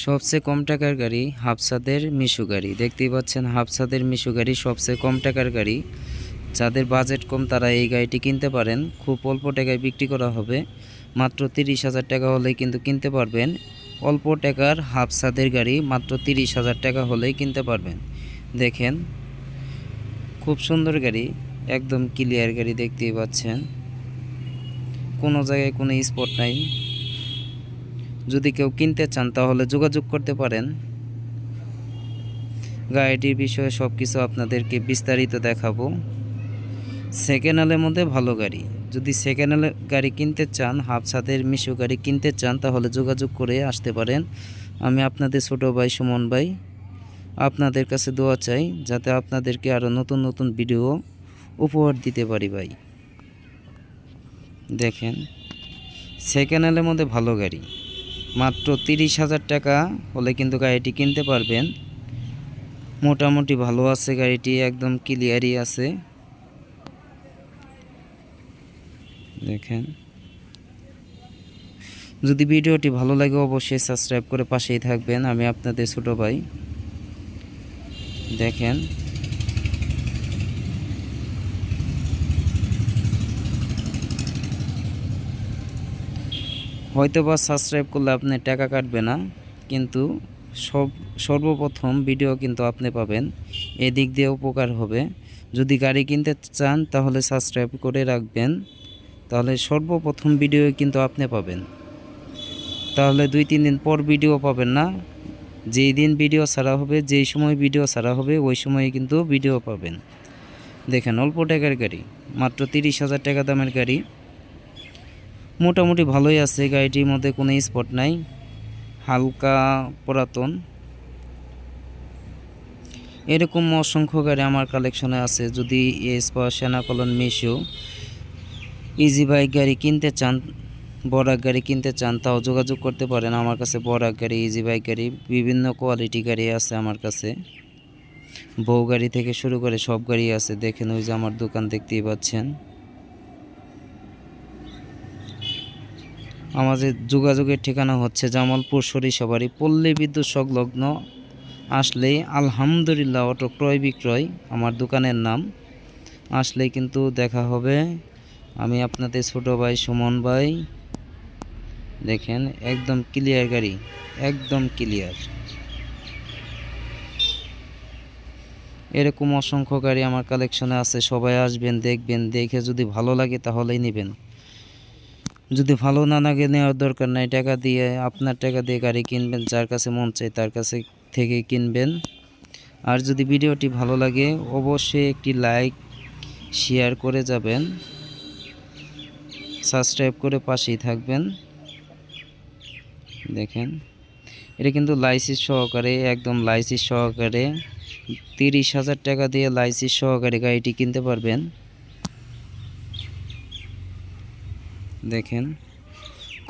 সবচেয়ে কম টাকার গাড়ি হাফসাদের মিশু গাড়ি। দেখতেই পাচ্ছেন হাফসাদের মিশু গাড়ি সবচেয়ে কম টাকার গাড়ি। যাদের বাজেট কম তারা এই গাড়িটি কিনতে পারেন। খুব অল্প টাকায় বিক্রি করা হবে। মাত্র তিরিশ হাজার টাকা হলেই কিন্তু কিনতে পারবেন। অল্প টাকার হাফসাদের গাড়ি মাত্র তিরিশ হাজার টাকা হলেই কিনতে পারবেন। দেখেন, খুব সুন্দর গাড়ি, একদম ক্লিয়ার গাড়ি দেখতেই পাচ্ছেন। কোনো জায়গায় কোনো স্পট নাই। যদি কেউ কিনতে চান, তাহলে যোগাযোগ করতে পারেন। গাড়িটির বিষয়ে সব কিছু আপনাদেরকে বিস্তারিত দেখাবো। সেকেন্ড হ্যান্ডের মধ্যে ভালো গাড়ি। যদি সেকেন্ড হ্যান্ড গাড়ি কিনতে চান হাফ ছাদের মিশু গাড়ি কিনতে চান, তাহলে যোগাযোগ করে আসতে পারেন। আমি আপনাদের ছোট ভাই সুমন ভাই আপনাদের কাছে দোয়া চাই, যাতে আপনাদেরকে আরও নতুন নতুন ভিডিও উপহার দিতে পারি ভাই। দেখেন সেকেন্ড হ্যান্ডের মধ্যে ভালো গাড়ি। মাত্র তিরিশ হাজার টাকা হলে কিন্তু গাড়িটি কিনতে পারবেন। মোটামুটি ভালো আছে গাড়িটি, একদম ক্লিয়ারই আছে। দেখেন। যদি ভিডিওটি ভালো লাগে অবশ্যই সাবস্ক্রাইব করে পাশেই থাকবেন। আমি আপনাদের ছোটো ভাই। দেখেন। হয়তো বা সাবস্ক্রাইব করলে আপনি টাকা কাটবে না, কিন্তু সব, সর্বপ্রথম ভিডিও কিন্তু আপনি পাবেন। এদিক দিয়ে উপকার হবে। যদি গাড়ি কিনতে চান, তাহলে সাবস্ক্রাইব করে রাখবেন। তাহলে সর্বপ্রথম ভিডিও কিন্তু আপনি পাবেন। তাহলে দুই, তিন দিন পর ভিডিও পাবেন না। যেই দিন ভিডিও ছাড়া হবে, যেই সময় ভিডিও ছাড়া হবে, ওই সময়ে কিন্তু ভিডিও পাবেন। দেখেন, অল্প টাকার গাড়ি, মাত্র তিরিশ হাজার টাকা দামের গাড়ি। মোটামুটি ভালোই আছে, গাড়িটির মধ্যে কোনো স্পট নাই, হালকা পুরাতন। এরকম অসংখ্য গাড়ি আমার কালেকশনে আছে, যদি এস বা সেনাকলন মিশো ইজি বাইক গাড়ি কিনতে চান বরাক গাড়ি কিনতে চান, তাও যোগাযোগ করতে পারেন আমার কাছে বরাক গাড়ি ইজি বাইক গাড়ি, বিভিন্ন কোয়ালিটি গাড়ি আছে আমার কাছে। বউ গাড়ি থেকে শুরু করে সব গাড়ি আছে, দেখেন ওই যে আমার দোকান দেখতেই পাচ্ছেন। আমাদের যোগাযোগের ঠিকানা হচ্ছে জামালপুর সরিষাবাড়ি, পল্লী বিদ্যুৎ সংলগ্ন। আসলেই আলহামদুলিল্লাহ অটো ক্রয় বিক্রয় আমার দোকানের নাম। আসলেই কিন্তু দেখা হবে। আমি আপনাদের ছোট ভাই, সুমন ভাই। দেখেন, একদম ক্লিয়ার গাড়ি, একদম ক্লিয়ার এরকম অসংখ্য গাড়ি আমার কালেকশনে আছে। সবাই আসবেন, দেখবেন, দেখে যদি ভালো লাগে তাহলেই নেবেন। যদি ভালো না লাগে নেওয়ার দরকার নাই, টাকা দিয়ে আপনার টাকা দিয়ে গাড়ি কিনবেন, যার কাছে মন চাই তার কাছে থেকে কিনবেন। আর যদি ভিডিওটি ভালো লাগে, অবশ্যই একটি লাইক, শেয়ার করে যাবেন। সাবস্ক্রাইব করে পাশেই থাকবেন। দেখেন, এটা কিন্তু লাইসেন্স সহকারে, একদম লাইসেন্স সহকারে। তিরিশ হাজার টাকা দিয়ে লাইসেন্স সহকারে গাড়িটি কিনতে পারবেন। দেখেন।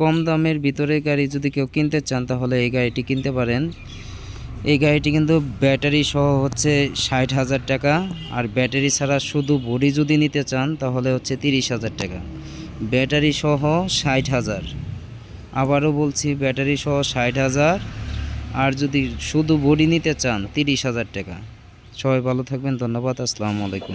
কম দামের ভিতরে গাড়ি যদি কেউ কিনতে চান, তাহলে এই গাড়িটি কিনতে পারেন। এই গাড়িটি কিন্তু ব্যাটারি সহ হচ্ছে ষাট হাজার টাকা, আর ব্যাটারি ছাড়া শুধু বডি যদি নিতে চান, তাহলে হচ্ছে তিরিশ হাজার টাকা। ব্যাটারি সহ ষাট হাজার। আবারও বলছি, ব্যাটারি সহ ষাট হাজার, আর যদি শুধু বডি নিতে চান, তিরিশ হাজার টাকা। সবাই ভালো থাকবেন, ধন্যবাদ, আসসালামু আলাইকুম।